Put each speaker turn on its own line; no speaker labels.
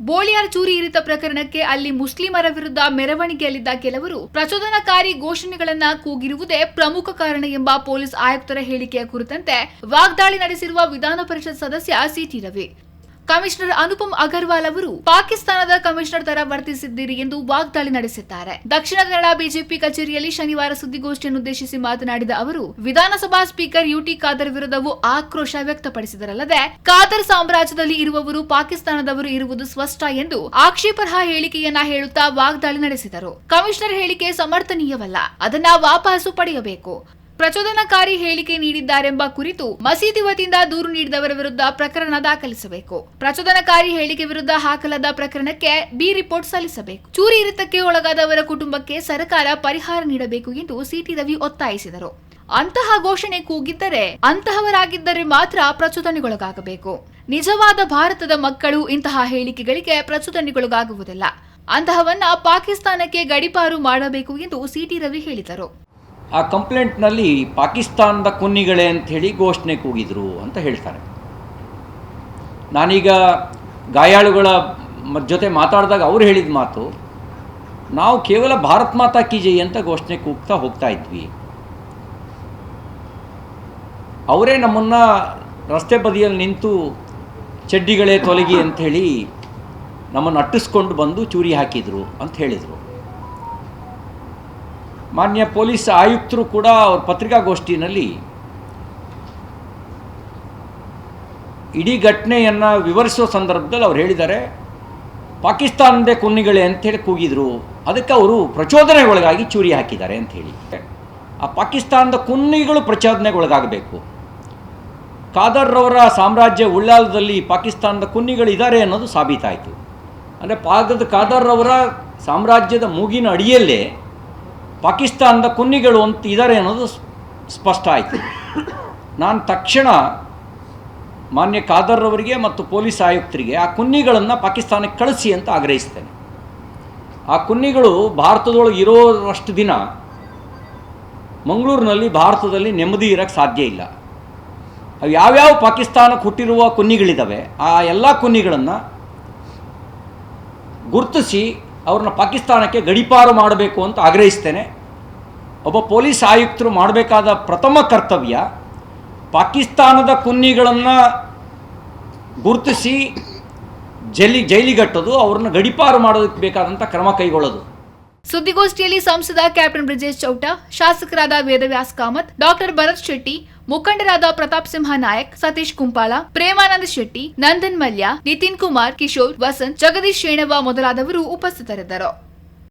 ಬೋಳಿಯಾರ್ ಚೂರಿ ಇರಿತ ಪ್ರಕರಣಕ್ಕೆ ಅಲ್ಲಿ ಮುಸ್ಲಿಮರ ವಿರುದ್ಧ ಮೆರವಣಿಗೆಯಲ್ಲಿದ್ದ ಕೆಲವರು ಪ್ರಚೋದನಕಾರಿ ಘೋಷಣೆಗಳನ್ನ ಕೂಗಿರುವುದೇ ಪ್ರಮುಖ ಕಾರಣ ಎಂಬ ಪೊಲೀಸ್ ಆಯುಕ್ತರ ಹೇಳಿಕೆಯ ಕುರಿತಂತೆ ವಾಗ್ದಾಳಿ ನಡೆಸಿರುವ ವಿಧಾನ ಪರಿಷತ್ ಸದಸ್ಯ C T. Commissioner Anupam Agarwal ಅವರು, ಪಾಕಿಸ್ತಾನದ ಕಮಿಷನರ್ ತರ ವರ್ತಿಸಿದ್ದೀರಿ ಎಂದು ವಾಗ್ದಾಳಿ ನಡೆಸಿದ್ದಾರೆ. ದಕ್ಷಿಣ ಕನ್ನಡ ಬಿಜೆಪಿ ಕಚೇರಿಯಲ್ಲಿ ಶನಿವಾರ ಸುದ್ದಿಗೋಷ್ಠಿಯನ್ನು ಉದ್ದೇಶಿಸಿ ಮಾತನಾಡಿದ ಅವರು, ವಿಧಾನಸಭಾ ಸ್ಪೀಕರ್ ಯುಟಿ ಖಾದರ್ ವಿರುದ್ಧವೂ ಆಕ್ರೋಶ ವ್ಯಕ್ತಪಡಿಸಿದರಲ್ಲದೆ, ಖಾದರ್ ಸಾಮ್ರಾಜ್ಯದಲ್ಲಿ ಇರುವವರು ಪಾಕಿಸ್ತಾನದವರು ಇರುವುದು ಸ್ಪಷ್ಟ ಎಂದು ಆಕ್ಷೇಪರ್ಹ ಹೇಳಿಕೆಯನ್ನ ಹೇಳುತ್ತಾ ವಾಗ್ದಾಳಿ ನಡೆಸಿದರು. ಕಮಿಷನರ್ ಹೇಳಿಕೆ ಸಮರ್ಥನೀಯವಲ್ಲ, ಅದನ್ನ ವಾಪಸು ಪಡೆಯಬೇಕು. ಪ್ರಚೋದನಕಾರಿ ಹೇಳಿಕೆ ನೀಡಿದ್ದಾರೆಂಬ ಕುರಿತು ಮಸೀದಿ ವತಿಯಿಂದ ದೂರು ನೀಡಿದವರ ವಿರುದ್ಧ ಪ್ರಕರಣ ದಾಖಲಿಸಬೇಕು. ಪ್ರಚೋದನಕಾರಿ ಹೇಳಿಕೆ ವಿರುದ್ಧ ಹಾಕಲಾದ ಪ್ರಕರಣಕ್ಕೆ ಬಿ ರಿಪೋರ್ಟ್ ಸಲ್ಲಿಸಬೇಕು. ಚೂರಿ ಇರಿತಕ್ಕೆ ಒಳಗಾದವರ ಕುಟುಂಬಕ್ಕೆ ಸರ್ಕಾರ ಪರಿಹಾರ ನೀಡಬೇಕು ಎಂದು ಸಿಟಿ ರವಿ ಒತ್ತಾಯಿಸಿದರು. ಅಂತಹ ಘೋಷಣೆ ಕೂಗಿದ್ದರೆ ಅಂತಹವರಾಗಿದ್ದರೆ ಮಾತ್ರ ಪ್ರಚೋದನೆಗೊಳಗಾಗಬೇಕು. ನಿಜವಾದ ಭಾರತದ ಮಕ್ಕಳು ಇಂತಹ ಹೇಳಿಕೆಗಳಿಗೆ ಪ್ರಚೋದನೆಗೊಳಗಾಗುವುದಿಲ್ಲ. ಅಂತಹವನ್ನ ಪಾಕಿಸ್ತಾನಕ್ಕೆ ಗಡಿಪಾರು ಮಾಡಬೇಕು ಎಂದು ಸಿಟಿ ರವಿ ಹೇಳಿದರು.
ಆ ಕಂಪ್ಲೇಂಟ್ನಲ್ಲಿ ಪಾಕಿಸ್ತಾನದ ಕುನ್ನಿಗಳೇ ಅಂಥೇಳಿ ಘೋಷಣೆ ಕೂಗಿದರು ಅಂತ ಹೇಳ್ತಾರೆ. ನಾನೀಗ ಗಾಯಾಳುಗಳ ಜೊತೆ ಮಾತಾಡಿದಾಗ ಅವ್ರು ಹೇಳಿದ ಮಾತು, ನಾವು ಕೇವಲ ಭಾರತ್ ಮಾತಾ ಕಿ ಜೈ ಅಂತ ಘೋಷಣೆ ಕೂಗ್ತಾ ಹೋಗ್ತಾ ಇದ್ವಿ. ಅವರೇ ನಮ್ಮನ್ನು ರಸ್ತೆ ಬದಿಯಲ್ಲಿ ನಿಂತು ಚಡ್ಡಿಗಳೇ ತೊಲಗಿ ಅಂಥೇಳಿ ನಮ್ಮನ್ನು ಅಟ್ಟಿಸ್ಕೊಂಡು ಬಂದು ಚೂರಿ ಹಾಕಿದರು ಅಂತ ಹೇಳಿದರು. ಮಾನ್ಯ ಪೊಲೀಸ್ ಆಯುಕ್ತರು ಕೂಡ ಅವ್ರ ಪತ್ರಿಕಾಗೋಷ್ಠಿನಲ್ಲಿ ಇಡೀ ಘಟನೆಯನ್ನು ವಿವರಿಸೋ ಸಂದರ್ಭದಲ್ಲಿ ಅವ್ರು ಹೇಳಿದ್ದಾರೆ, ಪಾಕಿಸ್ತಾನದೇ ಕುನ್ನಿಗಳೇ ಅಂಥೇಳಿ ಕೂಗಿದ್ರು. ಅದಕ್ಕೆ ಅವರು ಪ್ರಚೋದನೆಗೊಳಗಾಗಿ ಚೂರಿ ಹಾಕಿದ್ದಾರೆ ಅಂತ ಹೇಳಿ. ಆ ಪಾಕಿಸ್ತಾನದ ಕುನ್ನಿಗಳು ಪ್ರಚೋದನೆಗೊಳಗಾಗಬೇಕು. ಖಾದರ್ರವರ ಸಾಮ್ರಾಜ್ಯ ಉಳ್ಳಾಲದಲ್ಲಿ ಪಾಕಿಸ್ತಾನದ ಕುನ್ನಿಗಳಿದ್ದಾರೆ ಅನ್ನೋದು ಸಾಬೀತಾಯಿತು. ಅಂದರೆ ಪಾಗದ ಖಾದರ್ರವರ ಸಾಮ್ರಾಜ್ಯದ ಮೂಗಿನ ಅಡಿಯಲ್ಲೇ ಪಾಕಿಸ್ತಾನದ ಕುನ್ನಿಗಳು ಅಂತ ಇದ್ದಾರೆ ಅನ್ನೋದು ಸ್ಪಷ್ಟ ಆಯಿತು. ನಾನು ತಕ್ಷಣ ಮಾನ್ಯ ಖಾದರ್ರವರಿಗೆ ಮತ್ತು ಪೊಲೀಸ್ ಆಯುಕ್ತರಿಗೆ ಆ ಕುನ್ನಿಗಳನ್ನು ಪಾಕಿಸ್ತಾನಕ್ಕೆ ಕಳಿಸಿ ಅಂತ ಆಗ್ರಹಿಸ್ತೇನೆ. ಆ ಕುನ್ನಿಗಳು ಭಾರತದೊಳಗೆ ಇರೋಷ್ಟು ದಿನ ಮಂಗಳೂರಿನಲ್ಲಿ ಭಾರತದಲ್ಲಿ ನೆಮ್ಮದಿ ಇರೋಕ್ಕೆ ಸಾಧ್ಯ ಇಲ್ಲ. ಅವು ಯಾವ್ಯಾವ ಪಾಕಿಸ್ತಾನಕ್ಕೆ ಹುಟ್ಟಿರುವ ಕುನ್ನಿಗಳಿದ್ದಾವೆ ಆ ಎಲ್ಲ ಕುನ್ನಿಗಳನ್ನು ಗುರುತಿಸಿ ಅವ್ರನ್ನ ಪಾಕಿಸ್ತಾನಕ್ಕೆ ಗಡಿಪಾರು ಮಾಡಬೇಕು ಅಂತ ಆಗ್ರಹಿಸ್ತೇನೆ. ಒಬ್ಬ ಪೊಲೀಸ್ ಆಯುಕ್ತರು ಮಾಡಬೇಕಾದ ಪ್ರಥಮ ಕರ್ತವ್ಯ ಪಾಕಿಸ್ತಾನದ ಕುನ್ನಿಗಳನ್ನು ಗುರುತಿಸಿ ಜೈಲಿ ಜೈಲಿಗಟ್ಟೋದು, ಅವ್ರನ್ನ ಗಡಿಪಾರು ಮಾಡೋದಕ್ಕೆ ಬೇಕಾದಂಥ ಕ್ರಮ ಕೈಗೊಳ್ಳೋದು.
ಸುದ್ದಿಗೋಷ್ಠಿಯಲ್ಲಿ ಸಂಸದ ಕ್ಯಾಪ್ಟನ್ ಬ್ರಿಜೇಶ್ ಚೌಟ, ಶಾಸಕರಾದ ವೇದವ್ಯಾಸ್ ಕಾಮತ್, ಡಾಕ್ಟರ್ ಭರತ್ ಶೆಟ್ಟಿ ಮುಖಂಡರಾದ ಪ್ರತಾಪ್ ಸಿಂಹ ನಾಯಕ್, ಸತೀಶ್ ಕುಂಪಾಳ ಪ್ರೇಮಾನಂದ ಶೆಟ್ಟಿ, ನಂದನ್ ಮಲ್ಯ, ನಿತಿನ್ ಕುಮಾರ್, ಕಿಶೋರ್, ವಸಂತ್, ಜಗದೀಶ್ ಶೇಣವ ಮೊದಲಾದವರು ಉಪಸ್ಥಿತರಿದ್ದರು.